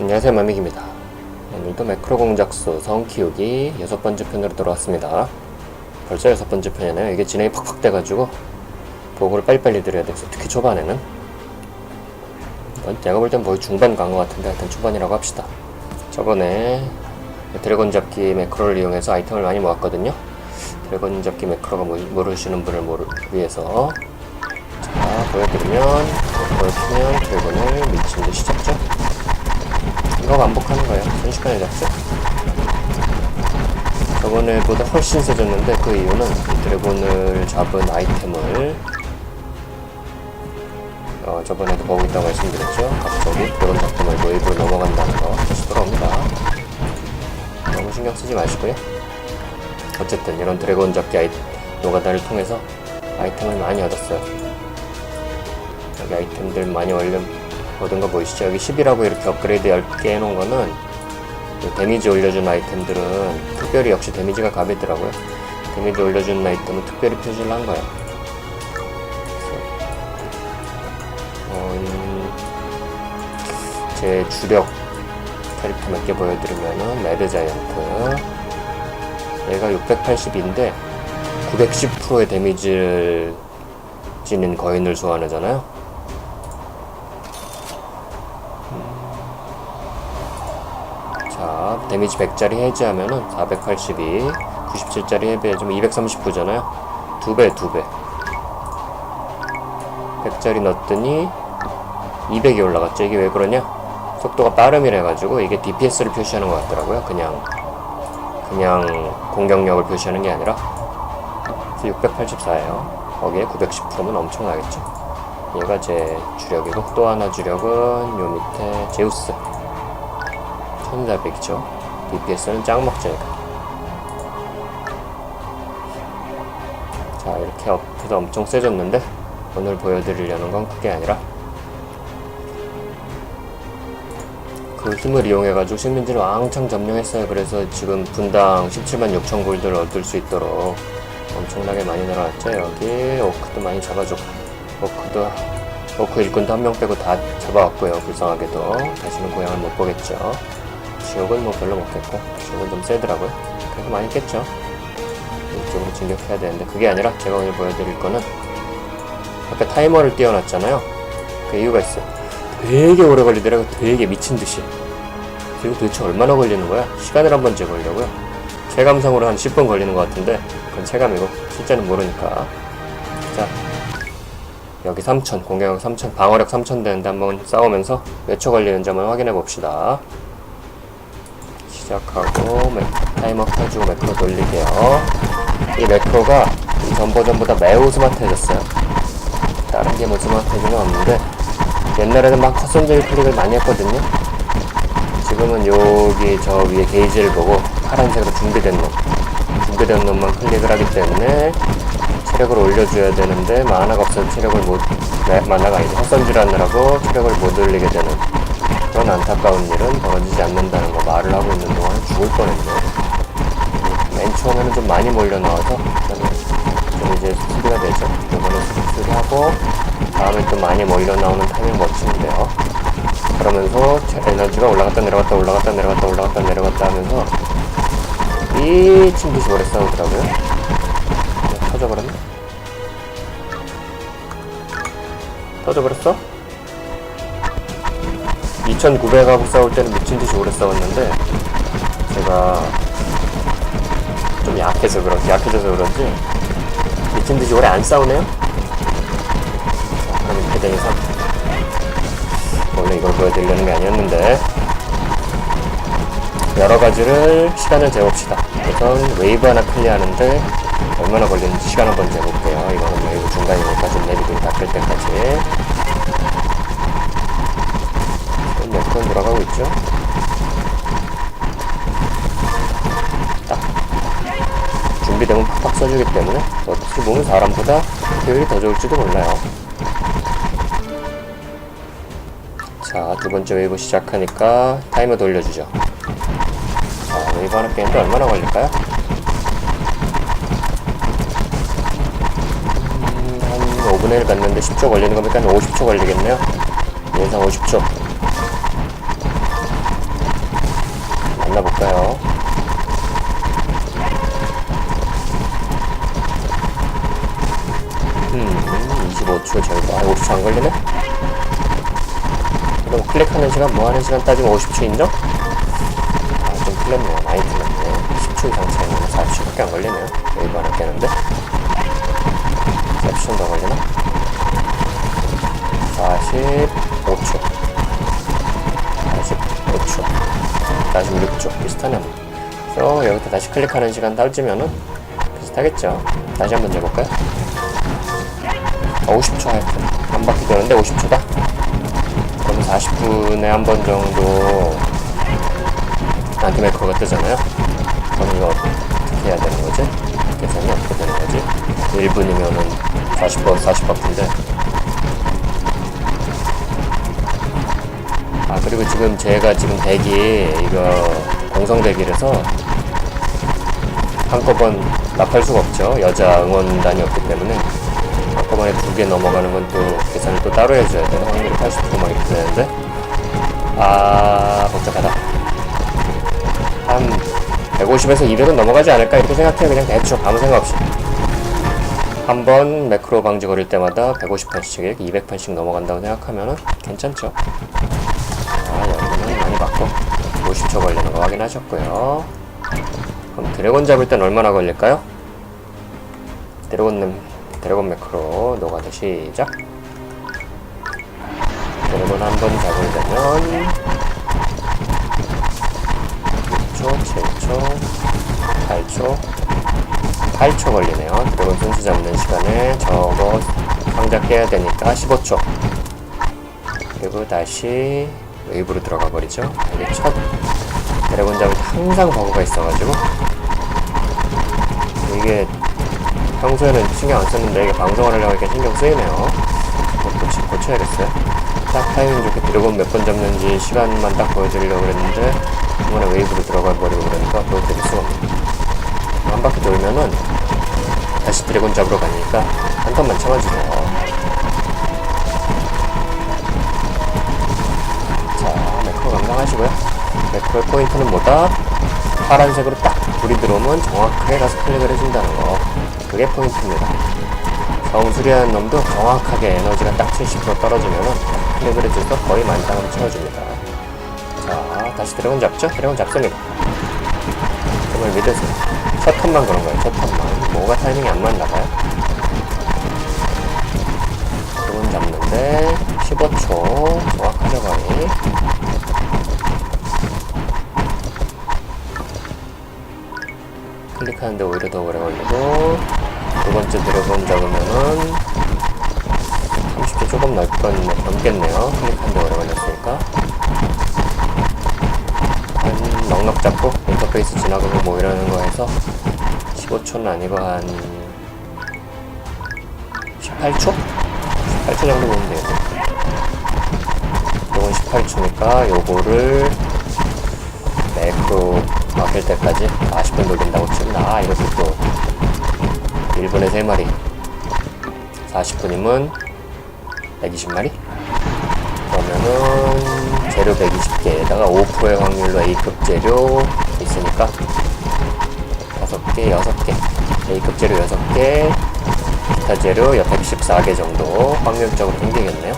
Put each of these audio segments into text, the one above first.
안녕하세요 마믹입니다. 오늘도 매크로 공작소 성 키우기 여섯 번째 편으로 돌아왔습니다. 벌써 여섯 번째 편이네요. 이게 진행이 팍팍 돼가지고 보고를 빨리빨리 드려야 돼서 특히 초반에는. 내가 볼 땐 거의 중반 간 것 같은데 하여튼 초반이라고 합시다. 저번에 드래곤 잡기 매크로를 이용해서 아이템을 많이 모았거든요. 드래곤 잡기 매크로가 뭐- 모르시는 분을 모르, 위해서 자 보여드리면 키면 드래곤을 미친 듯이 잡죠 이거 반복하는 거예요. 순식간에 잡죠. 저번에보다 훨씬 세졌는데 그 이유는 이 드래곤을 잡은 아이템을 어, 저번에도 보고 있다고 말씀드렸죠. 갑자기 드래곤 잡고 말고 웨이브로 넘어간다는 거 다시 돌아옵니다. 너무 신경 쓰지 마시고요. 어쨌든 이런 드래곤 잡기 아이 노가다를 통해서 아이템을 많이 얻었어요. 여기 아이템들 많이 올려 얻은 거 보이시죠? 여기 10이라고 이렇게 업그레이드 10개 해놓은 거는 그 데미지 올려준 아이템들은 특별히 역시 데미지가 값이더라고요. 데미지 올려준 아이템은 특별히 표시를 한 거예요. 어, 음, 제 주력 캐릭터 몇 개 보여드리면은 레드 자이언트 얘가 680인데 910%의 데미지를 지닌 거인을 소환하잖아요. 자, 데미지 100짜리 해제하면은 482, 97짜리 해제해주면 239잖아요. 두 배, 두 배. 100짜리 넣었더니 200이 올라갔죠. 이게 왜 그러냐? 속도가 빠름이라 가지고 이게 DPS를 표시하는 것 같더라고요. 그냥 그냥 공격력을 표시하는 게 아니라 그래서 684예요. 거기에 910%면 엄청나겠죠. 얘가 제 주력이고 또 하나 주력은 요 밑에 제우스 1400이죠. DPS는 짱 먹자니까. 자, 이렇게 업해서 엄청 세졌는데, 오늘 보여드리려는 건 그게 아니라, 그 힘을 이용해가지고 식민지를 왕창 점령했어요. 그래서 지금 분당 17만 6천 골드를 얻을 수 있도록 엄청나게 많이 늘어났죠. 여기 오크도 많이 잡아주고, 오크도, 오크 일꾼도 한 명 빼고 다 잡아왔고요. 불쌍하게도. 다시는 고향을 못 보겠죠. 지옥은 뭐 별로 먹겠고 지옥은 좀 세더라고요. 그래서 많이 깼죠. 이쪽으로 진격해야 되는데 그게 아니라 제가 오늘 보여드릴 거는 아까 타이머를 띄워놨잖아요. 그 이유가 있어요. 되게 오래 걸리더라고요. 되게 미친듯이. 그리고 도대체 얼마나 걸리는 거야? 시간을 한번 재보려고요. 체감상으로 한 10분 걸리는 것 같은데 그건 체감이고 실제는 모르니까. 자 여기 3000 공격력 3000 방어력 3000 되는데 한번 싸우면서 몇 초 걸리는지 한번 확인해 봅시다 시작하고 매, 타이머 켜주고 매크로 돌리게요. 이 매크로가 전 버전보다 매우 스마트해졌어요. 다른 게 뭐 스마트해지는 없는데 옛날에는 막 컷선제일 클릭을 많이 했거든요. 지금은 여기 저 위에 게이지를 보고 파란색으로 준비된 놈 준비된 놈만 클릭을 하기 때문에 체력을 올려줘야 되는데 만화가 없어서 체력을 못 네, 만화가 아니지 헛선질 하느라고 체력을 못 올리게 되는 그런 안타까운 일은 벌어지지 않는다는 거 말을 하고 있는 동안 죽을 뻔했네. 맨 처음에는 좀 많이 몰려 나와서 좀 이제 수비가 되죠. 이번에 수비하고 다음에 또 많이 몰려 나오는 타이밍 멋지는데요. 그러면서 체- 에너지가 올라갔다 내려갔다 올라갔다 내려갔다 올라갔다 내려갔다 하면서 미친 듯이 오래 싸우더라고요. 어, 터져버렸네. 터져버렸어? 2900하고 싸울 때는 미친 듯이 오래 싸웠는데 제가 좀 약해서 그런지 약해져서 그런지 미친 듯이 오래 안 싸우네요. 자, 그럼 이렇게 되면서 원래 이걸 보여드리려는 게 아니었는데 여러 가지를 시간을 재봅시다. 우선 웨이브 하나 클리어하는데 얼마나 걸리는지 시간 한번 재볼게요. 이거는 웨이브 중간이니까 좀 내비게이션 닦을 때까지. 몇번 돌아가고 있죠? 딱 준비되면 팍팍 써주기 때문에 어떻게 보면 사람보다 효율이 더 좋을지도 몰라요. 자, 두 번째 웨이브 시작하니까 타이머 돌려주죠. 자, 웨이브 하나 깨는데 얼마나 걸릴까요? 음, 한 5분의 1 갔는데 10초 걸리는 거니까 한 50초 걸리겠네요. 예상 50초. 만나볼까요? 음, 25초 절반. 아, 50초 안 걸리네? 그럼 클릭하는 시간, 뭐 하는 시간 따지면 50초 인정? 아, 좀 틀렸네요. 많이 틀렸네. 10초 이상 차이면 40초밖에 안 걸리네요. 웨이브 하나 깨는데. 40초 더 걸리나? 45 46초. 비슷하네. 그래서 여기서 다시 클릭하는 시간 따지면은 비슷하겠죠. 다시 한번 재볼까요? 아, 50초 하여튼. 한 바퀴 도는데 50초다. 그럼 40분에 한 번 정도 안티메이커가 뜨잖아요. 그럼 이거 어떻게 해야 되는 거지? 계산이 어떻게 되는 거지? 1분이면은 40번, 40바퀴인데. 그리고 지금 제가 지금 대기, 이거 공성 대기라서 한꺼번 납할 수가 없죠. 여자 응원단이 없기 때문에. 한꺼번에 두 개 넘어가는 건 또 계산을 또 따로 해줘야 돼요. 확률이 80%막 이렇게 되는데. 아, 복잡하다. 한 150에서 200은 넘어가지 않을까 이렇게 생각해요. 그냥 대충 아무 생각 없이. 한 번 매크로 방지 걸릴 때마다 150판씩 이렇게 200판씩 넘어간다고 생각하면은 괜찮죠. 50초 걸리는 거 확인하셨고요. 그럼 드래곤 잡을 땐 얼마나 걸릴까요? 드래곤, 드래곤 매크로 노가드 시작. 드래곤 한 번 잡으려면 6초, 7초, 8초, 8초 걸리네요. 드래곤 순수 잡는 시간에 저거 상자 깨야 되니까 15초. 그리고 다시 웨이브로 들어가 버리죠. 이게 첫 드래곤 잡을 때 항상 버그가 있어가지고 이게 평소에는 신경 안 썼는데 이게 방송을 하려고 하니까 신경 쓰이네요. 고치, 고쳐야겠어요. 딱 타이밍 좋게 드래곤 몇 번 잡는지 시간만 딱 보여드리려고 그랬는데 이번에 웨이브로 들어가 버리고 그러니까 보여드릴 수가 없네요. 한 바퀴 돌면은 다시 드래곤 잡으러 가니까 한 턴만 참아주세요. 자, 매크로 감당하시고요. 매크로의 포인트는 뭐다? 파란색으로 딱 불이 들어오면 정확하게 가서 클릭을 해준다는 거. 그게 포인트입니다. 정수리한 놈도 정확하게 에너지가 딱 70% 떨어지면은 클릭을 해줘서 거의 만땅으로 채워줍니다. 자, 다시 드래곤 잡죠? 드래곤 잡습니다. 정말 믿으세요. 첫 턴만 그런 거예요, 첫 턴만. 뭐가 타이밍이 안 맞나 봐요. 드래곤 잡는데 15초 정확하죠 거의. 클릭하는데 오히려 더 오래 걸리고 두 번째 드래곤 잡으면은 30초 조금 넘건, 넘겠네요. 클릭하는데 오래 걸렸으니까. 한 넉넉 잡고 인터페이스 지나가고 뭐 이러는 거 해서 15초는 아니고 한 18초? 18초 정도 보면 돼요. 요건 18초니까 요거를 매크로 막힐 때까지 40분 돌린다고 치면 아 이것도 또 1분에 3마리. 40분이면 120마리? 그러면은 재료 120개에다가 5%의 확률로 A급 재료 있으니까 5개, 6개. A급 재료 6개 기타 재료 114개 정도 확률적으로 생기겠네요.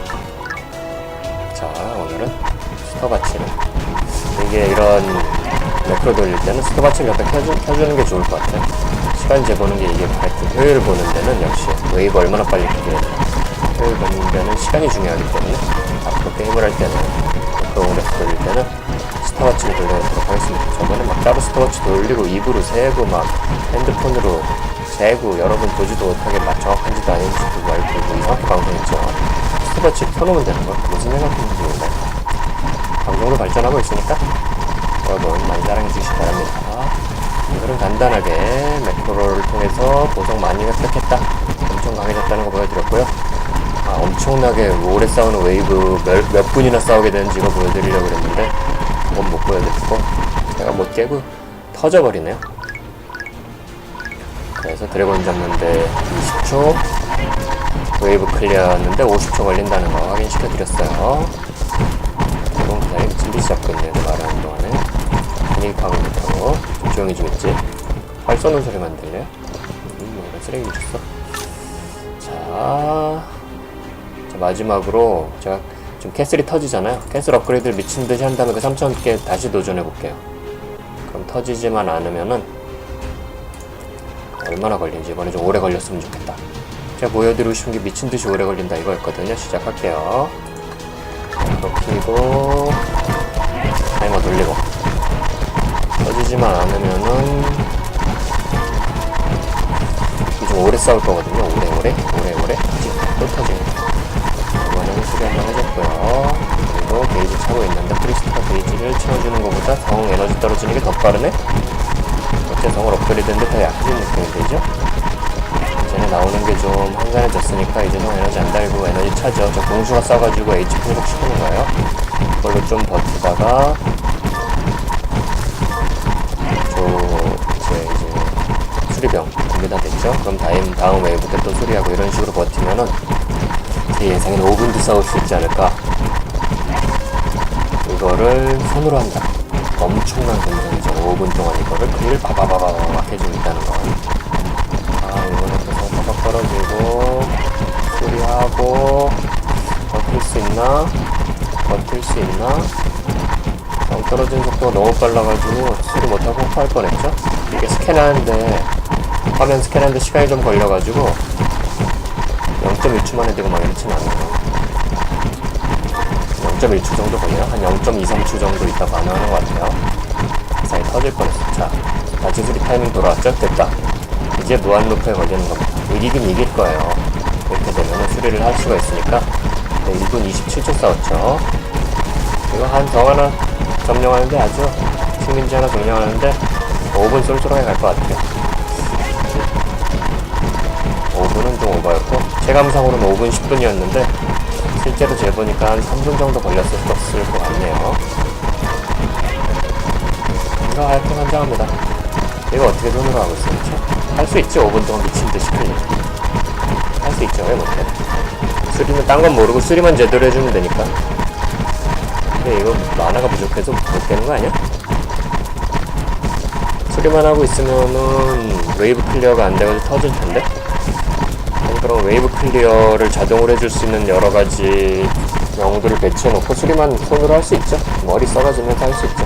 자 오늘은 스터바치를. 이게 이런 매크로 돌릴 때는 스톱아치를 옆에 켜주, 켜주는 게 좋을 것 같아요. 시간 재보는 게 이게 하여튼 효율 보는 데는 역시 웨이브 얼마나 빨리 크게 효율 보는 데는 시간이 중요하기 때문에 앞으로 게임을 할 때는 매크로 오래 돌릴 때는 스톱아치를 돌려보도록 하겠습니다. 저번에 막 따로 스톱아치 돌리고 입으로 세고 막 핸드폰으로 재고 여러분 보지도 못하게 막 정확한지도 아닌지도 알고 뭐 이상하게 방송했죠. 스톱아치 켜놓으면 되는 거 무슨 생각인지 몰라요. 방송도 발전하고 있으니까 여러분 많이 사랑해 주시기 바랍니다. 오늘은 간단하게 매크로를 통해서 보석 많이 획득했다. 엄청 강해졌다는 거 보여드렸고요. 아, 엄청나게 오래 싸우는 웨이브 몇, 몇 분이나 싸우게 되는지 이거 보여드리려고 그랬는데 그건 못 보여드리고 제가 못 깨고 터져버리네요. 그래서 드래곤 잡는데 20초 웨이브 클리어였는데 50초 걸린다는 거 확인시켜드렸어요. 기다리고 진비시 잡고 있네요. 말하는 동안에. 파악을 못하고 좀 조용히 좀 있지? 활 쏘는 소리만 들려? 음, 뭐 이런 쓰레기 줬어? 자, 자 마지막으로 제가 지금 캐슬이 터지잖아요. 캐슬 업그레이드를 미친듯이 한 다음에 그 3000개 다시 도전해 볼게요. 그럼 터지지만 않으면은 얼마나 걸린지 이번에 좀 오래 걸렸으면 좋겠다. 제가 보여드리고 싶은 게 미친듯이 오래 걸린다 이거였거든요. 시작할게요. 이거 키고 타이머 돌리고 터지지만 않으면은 좀 오래 싸울 거거든요. 오래 오래 오래 오래. 또 터집니다 이번에는 한번 해줬고요. 그리고 게이지 차고 있는데 프리스타 게이지를 채워주는 것보다 성 에너지 떨어지는 게 더 빠르네. 어째 성을 업그레이드했는데 더 약해진 느낌이 들죠? 전에 나오는 게 좀 한산해졌으니까 이제 성 에너지 안 달고 에너지 차죠. 저 공수가 싸가지고 HP 회복시키는 거예요. 그걸로 좀 버티다가 수리병 준비 다 됐죠? 그럼 다음 다음 웨이브 때또 수리하고 이런 식으로 버티면은 제 예상엔 5분도 싸울 수 있지 않을까? 이거를 손으로 한다. 엄청난 공정이죠. 5분 동안 이거를 그릴 바바바바박 해주고 있다는 건. 아, 이번에 또 성과가 떨어지고, 수리하고, 버틸 수 있나? 버틸 수 있나? 정 떨어지는 속도가 너무 빨라가지고 수리 못하고 폭파할 뻔했죠? 이게 스캔하는데 화면 스캔하는데 시간이 좀 걸려가지고 0.1초 만에 되고 막 이렇진 않아요. 0.1초 정도 걸려요? 한 0.2, 3초 정도 있다 반응하는 것 같아요. 사이 터질 뻔했어 자 다시 수리 타이밍 돌아왔죠? 됐다. 이제 무한 루프에 걸리는 겁니다. 이기긴 이길 거예요. 이렇게 되면 수리를 할 수가 있으니까. 네, 1분 27초 싸웠죠. 이거 한 정 하나 점령하는데 아주 식민지 하나 점령하는데 5분 쏠쏠하게 갈 것 같아요 5분은 좀 오버였고 체감상으로는 5분 10분이었는데 실제로 재보니까 한 3분 정도 걸렸을 것 같네요. 이거 하여튼 환장합니다. 이거 어떻게 손으로 하고 있어요 할수 있지 5분 동안 미친듯이 클릭 할수 있죠. 왜 못해? 수리는 딴 건 모르고 수리만 제대로 해주면 되니까. 근데 이거 만화가 부족해서 못 되는 거 아니야? 수리만 하고 있으면은 웨이브 클리어가 안 돼가지고 터질 텐데? 그럼 웨이브 클리어를 자동으로 해줄 수 있는 여러 가지 영웅들을 배치해놓고 수리만 손으로 할 수 있죠. 머리 써가지면서 할 수 있죠.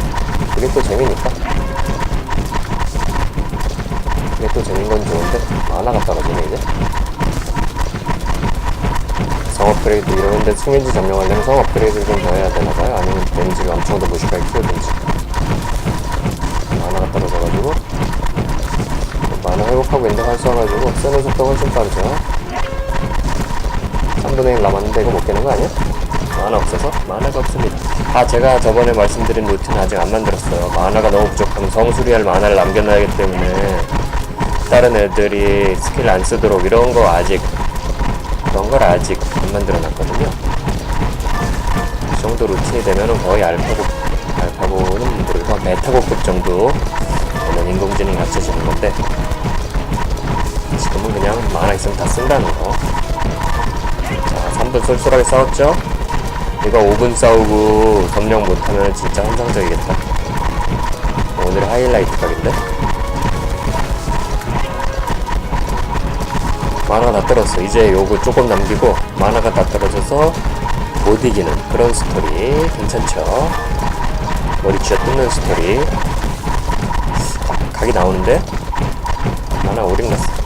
그게 또 재미니까. 그게 또 재밌는 건 좋은데 만화가 떨어지네 이제. 성 업그레이드 이러는데 승인지 점령하려면 성 업그레이드를 좀 더 해야 되나봐요. 아니면 데미지를 엄청 더 무식하게 키우든지. 만화가 떨어져가지고 만화 회복하고 있는데 활쏘가지고 쓰는 속도가 훨씬 빠르죠 3분의 1 남았는데 이거 못 깨는 거 아니야? 만화 없어서? 만화가 없습니다 아 제가 저번에 말씀드린 루트는 아직 안 만들었어요 만화가 너무 부족하면 성수리할 만화를 남겨놔야 하기 때문에 다른 애들이 스킬 안 쓰도록 이런 거 아직 그런 걸 아직 안 만들어 놨거든요 이 정도 루틴이 되면은 거의 알파고 알파고는 모르고 메타고급 정도 되는 인공지능이 갖춰지는 건데 지금은 그냥 만화 있으면 다 쓴다는 거. 자, 3분 쏠쏠하게 싸웠죠? 이거 5분 싸우고 점령 못하면 진짜 환상적이겠다. 오늘의 하이라이트 각인데? 만화가 다 떨었어. 이제 요거 조금 남기고 만화가 다 떨어져서 못 이기는 그런 스토리 괜찮죠? 머리 쥐어 뜯는 스토리 각- 각이 나오는데 만화 오링 났어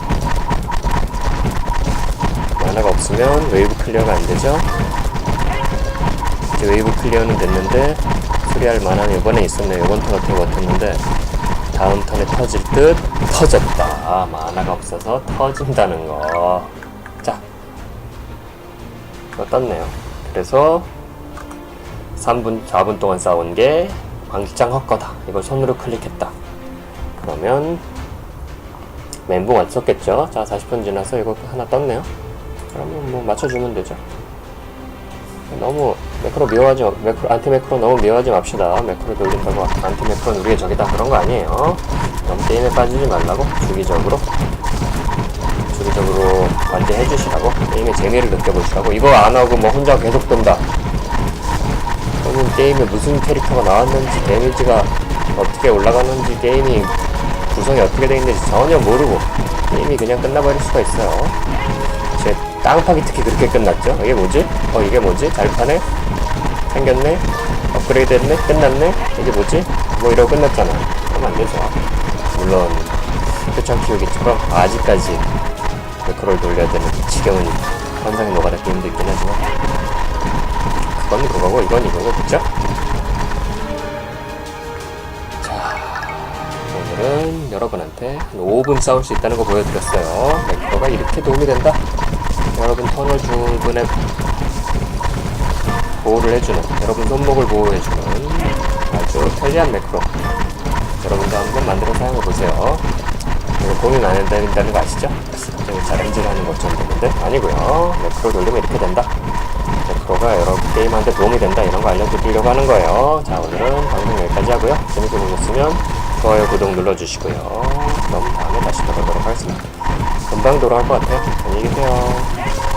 만화가 없으면 웨이브 클리어가 안 되죠? 이제 웨이브 클리어는 됐는데 수리할 만한 이번에 있었네요. 이번 턴 어떻게 버텼는데 다음 턴에 터질 듯 터졌다. 아, 만화가 없어서 터진다는 거자 이거 떴네요. 그래서 3분 4분 동안 싸운 게 광기장 헛거다. 이걸 손으로 클릭했다. 그러면 멘붕 왔었겠죠? 자 40분 지나서 이거 하나 떴네요 그러면 뭐 맞춰주면 되죠. 너무 매크로 미워하지 마- 매크로 안티 매크로 너무 미워하지 맙시다. 매크로 돌린다고 안티 매크로는 우리의 적이다. 그런 거 아니에요. 너무 게임에 빠지지 말라고 주기적으로 주기적으로 관대해 주시라고 게임의 재미를 느껴보시라고. 이거 안 하고 뭐 혼자 계속 돈다. 또는 게임에 무슨 캐릭터가 나왔는지 데미지가 어떻게 올라가는지 게임이 구성이 어떻게 되어 있는지 전혀 모르고 게임이 그냥 끝나버릴 수가 있어요. 제 땅파기 특히 그렇게 끝났죠. 이게 뭐지? 어 이게 뭐지? 잘 파네? 생겼네? 업그레이드 했네? 끝났네? 이게 뭐지? 뭐 이러고 끝났잖아. 그러면 안 되죠. 물론 표창 키우기처럼 아직까지 매크로를 돌려야 되는 지겨운 환상에 녹아다 게임도 있긴 하지만 그건 그거고 이건 이거고 그쵸? 오늘은 여러분한테 한 5분 싸울 수 있다는 거 보여드렸어요. 매크로가 이렇게 도움이 된다. 여러분 턴을 주분에 보호를 해주는 여러분 손목을 보호해주는 아주 편리한 매크로 여러분도 한번 만들어 사용해보세요. 이거 고민 안 된다는 거 아시죠? 자랑질하는 것처럼 되는데? 아니고요. 매크로 돌리면 이렇게 된다. 매크로가 여러 게임하는데 도움이 된다. 이런 거 알려드리려고 하는 거예요. 자 오늘은 방송 여기까지 하고요. 재밌게 보셨으면 좋아요 구독 눌러주시고요. 그럼 다음에 다시 돌아오도록 하겠습니다. 금방 돌아올 것 같아요. 안녕히 계세요